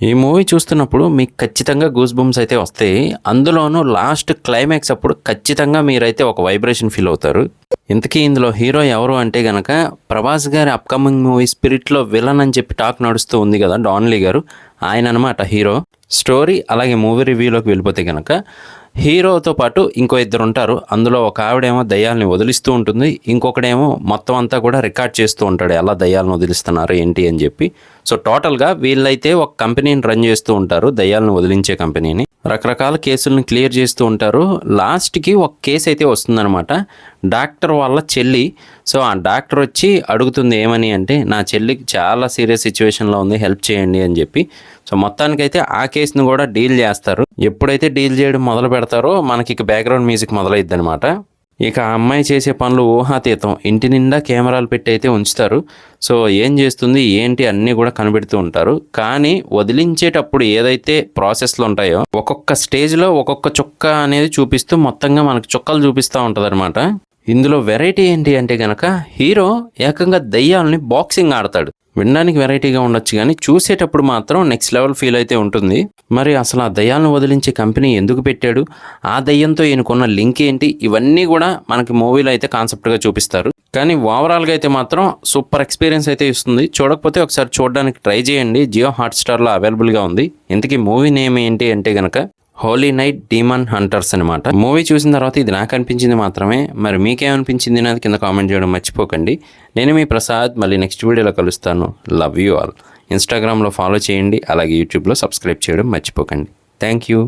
ఈ మూవీ చూస్తున్నప్పుడు మీకు ఖచ్చితంగా గూస్ బూమ్స్ అయితే వస్తాయి. అందులోనూ లాస్ట్ క్లైమాక్స్ అప్పుడు ఖచ్చితంగా మీరైతే ఒక వైబ్రేషన్ ఫీల్ అవుతారు. ఇంతకీ ఇందులో హీరో ఎవరు అంటే గనక ప్రభాస్ గారి అప్కమింగ్ మూవీ స్పిరిట్లో విలన్ అని చెప్పి టాక్ నడుస్తూ ఉంది కదా డాన్లీ గారు. ఆయన అనమాట హీరో స్టోరీ అలాగే మూవీ రివ్యూలోకి వెళ్ళిపోతే గనక హీరోతో పాటు ఇంకో ఇద్దరు ఉంటారు. అందులో ఒక ఆవిడేమో దయ్యాల్ని వదిలిస్తూ ఉంటుంది. ఇంకొకడేమో మొత్తం అంతా కూడా రికార్డ్ చేస్తూ ఉంటాడు. ఎలా దయ్యాలను వదిలిస్తున్నారు ఏంటి అని చెప్పి. సో టోటల్గా వీళ్ళైతే ఒక కంపెనీని రన్ చేస్తూ ఉంటారు. దయ్యాలను వదిలించే కంపెనీని. రకరకాల కేసులను క్లియర్ చేస్తూ ఉంటారు. లాస్ట్కి ఒక కేసు అయితే వస్తుందన్నమాట. డాక్టర్ వాళ్ళ చెల్లి. సో ఆ డాక్టర్ వచ్చి అడుగుతుంది ఏమని అంటే నా చెల్లికి చాలా సీరియస్ సిచ్యువేషన్లో ఉంది హెల్ప్ చేయండి అని చెప్పి. సో మొత్తానికైతే ఆ కేసును కూడా డీల్ చేస్తారు. ఎప్పుడైతే డీల్ చేయడం మొదలు పెడతారో మనకి ఇక బ్యాక్గ్రౌండ్ మ్యూజిక్ మొదలైద్ది అనమాట ఇక ఆ అమ్మాయి చేసే పనులు ఊహాతీతం. ఇంటి నిండా కెమెరాలు పెట్టి అయితే ఉంచుతారు. సో ఏం చేస్తుంది ఏంటి అన్నీ కూడా కనిపెడుతూ ఉంటారు. కానీ వదిలించేటప్పుడు ఏదైతే ప్రాసెస్లు ఉంటాయో ఒక్కొక్క స్టేజ్లో ఒక్కొక్క చుక్క అనేది చూపిస్తూ మొత్తంగా మనకు చుక్కలు చూపిస్తూ ఉంటుంది ఇందులో వెరైటీ ఏంటి అంటే గనక హీరో ఏకంగా దయ్యాలని బాక్సింగ్ ఆడతాడు. వినడానికి వెరైటీగా ఉండొచ్చు కానీ చూసేటప్పుడు మాత్రం నెక్స్ట్ లెవెల్ ఫీల్ అయితే ఉంటుంది. మరి అసలు ఆ దయ్యాలను వదిలించే కంపెనీ ఎందుకు పెట్టాడు? ఆ దయ్యంతో ఈయనకున్న లింక్ ఏంటి? ఇవన్నీ కూడా మనకి మూవీలో అయితే కాన్సెప్ట్గా చూపిస్తారు. కానీ ఓవరాల్గా అయితే మాత్రం సూపర్ ఎక్స్పీరియన్స్ అయితే ఇస్తుంది. చూడకపోతే ఒకసారి చూడడానికి ట్రై చేయండి. జియో హాట్స్టార్లో అవైలబుల్గా ఉంది. ఇంతకీ మూవీ నేమ్ ఏంటి అంటే కనుక హోలీ నైట్ డీమన్ హంటర్స్ అనమాట మూవీ చూసిన తర్వాత ఇది నాకు అనిపించింది మాత్రమే. మరి మీకేమనిపించింది అనేది కింద కామెంట్ చేయడం మర్చిపోకండి. నేను మీ ప్రసాద్ మళ్ళీ నెక్స్ట్ వీడియోలో కలుస్తాను. లవ్ యూ ఆల్ ఇన్స్టాగ్రామ్లో ఫాలో చేయండి అలాగే యూట్యూబ్లో సబ్స్క్రైబ్ చేయడం మర్చిపోకండి. Thank you